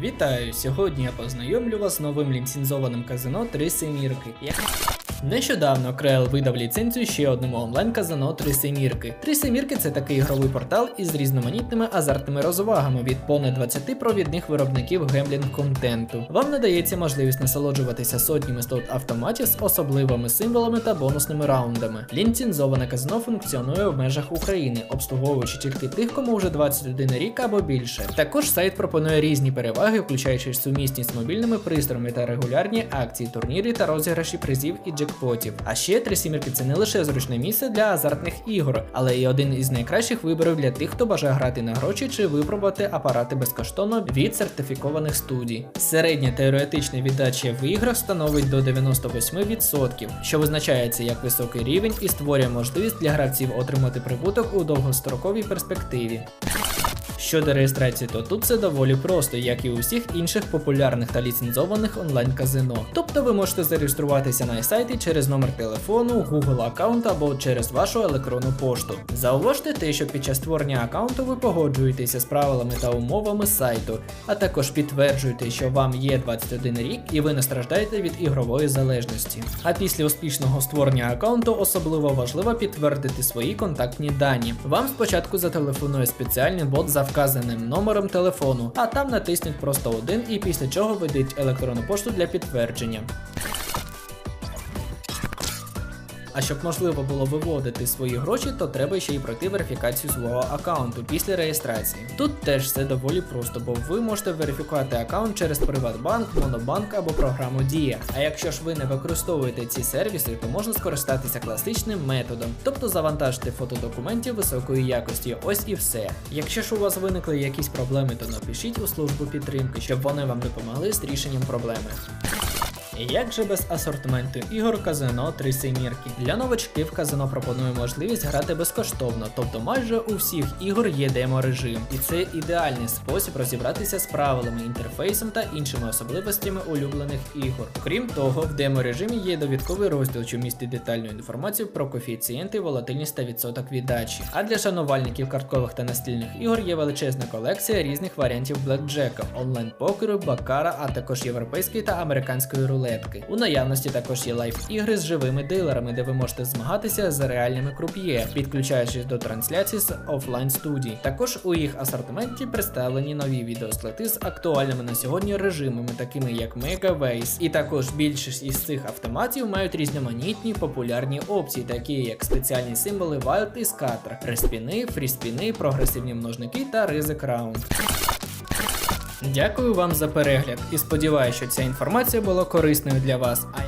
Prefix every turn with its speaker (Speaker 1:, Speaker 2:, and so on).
Speaker 1: Вітаю! Сьогодні я познайомлю вас з новим ліцензованим казино Три Семірки. Нещодавно Крел видав ліцензію ще одному онлайн-казино Три Семірки. Три Семірки це такий ігровий портал із різноманітними азартними розвагами від понад 20 провідних виробників гемблінг контенту. Вам надається можливість насолоджуватися сотнями слот автоматів з особливими символами та бонусними раундами. Ліцензоване казино функціонує в межах України, обслуговуючи тільки тих, кому вже 21 рік або більше. Також сайт пропонує різні переваги, включаючи сумісність з мобільними пристроями та регулярні акції, турніри та розіграші призів і джекпотів. А ще три сімірки це не лише зручне місце для азартних ігор, але й один із найкращих виборів для тих, хто бажає грати на гроші чи випробувати апарати безкоштовно від сертифікованих студій. Середня теоретична віддача в іграх становить до 98%, що визначається як високий рівень і створює можливість для гравців отримати прибуток у довгостроковій перспективі. Щодо реєстрації, то тут це доволі просто, як і у всіх інших популярних та ліцензованих онлайн-казино. Тобто ви можете зареєструватися на сайті через номер телефону, Google аккаунт або через вашу електронну пошту. Зауважте те, що під час створення аккаунту ви погоджуєтеся з правилами та умовами сайту, а також підтверджуєте, що вам є 21 рік і ви не страждаєте від ігрової залежності. А після успішного створення аккаунту особливо важливо підтвердити свої контактні дані. Вам спочатку зателефонує спеціальний бот за вказаним номером телефону, а там натисніть просто один і після чого введіть електронну пошту для підтвердження. А щоб можливо було виводити свої гроші, то треба ще й пройти верифікацію свого аккаунту після реєстрації. Тут теж все доволі просто, бо ви можете верифікувати аккаунт через Приватбанк, Монобанк або програму Дія. А якщо ж ви не використовуєте ці сервіси, то можна скористатися класичним методом, тобто завантажити фото документів високої якості. Ось і все. Якщо ж у вас виникли якісь проблеми, то напишіть у службу підтримки, щоб вони вам допомогли з рішенням проблеми. Як же без асортименту ігор казино три семірки? Для новачків казино пропонує можливість грати безкоштовно, тобто майже у всіх ігор є демо-режим, і це ідеальний спосіб розібратися з правилами, інтерфейсом та іншими особливостями улюблених ігор. Крім того, в демо-режимі є довідковий розділ, що містить детальну інформацію про коефіцієнти, волатильність та відсоток віддачі. А для шанувальників карткових та настільних ігор є величезна колекція різних варіантів блекджека, онлайн-покеру, бакара, а також європейської та американської рулетки. У наявності також є лайф-ігри з живими дилерами, де ви можете змагатися з реальними круп'є, підключаючись до трансляцій з офлайн студій. Також у їх асортименті представлені нові відеослити з актуальними на сьогодні режимами, такими як Mega Ways. І також більшість із цих автоматів мають різноманітні популярні опції, такі як спеціальні символи Wild і Scatter, респіни, фріспіни, прогресивні множники та ризик раунд. Дякую вам за перегляд і сподіваюся, що ця інформація була корисною для вас. А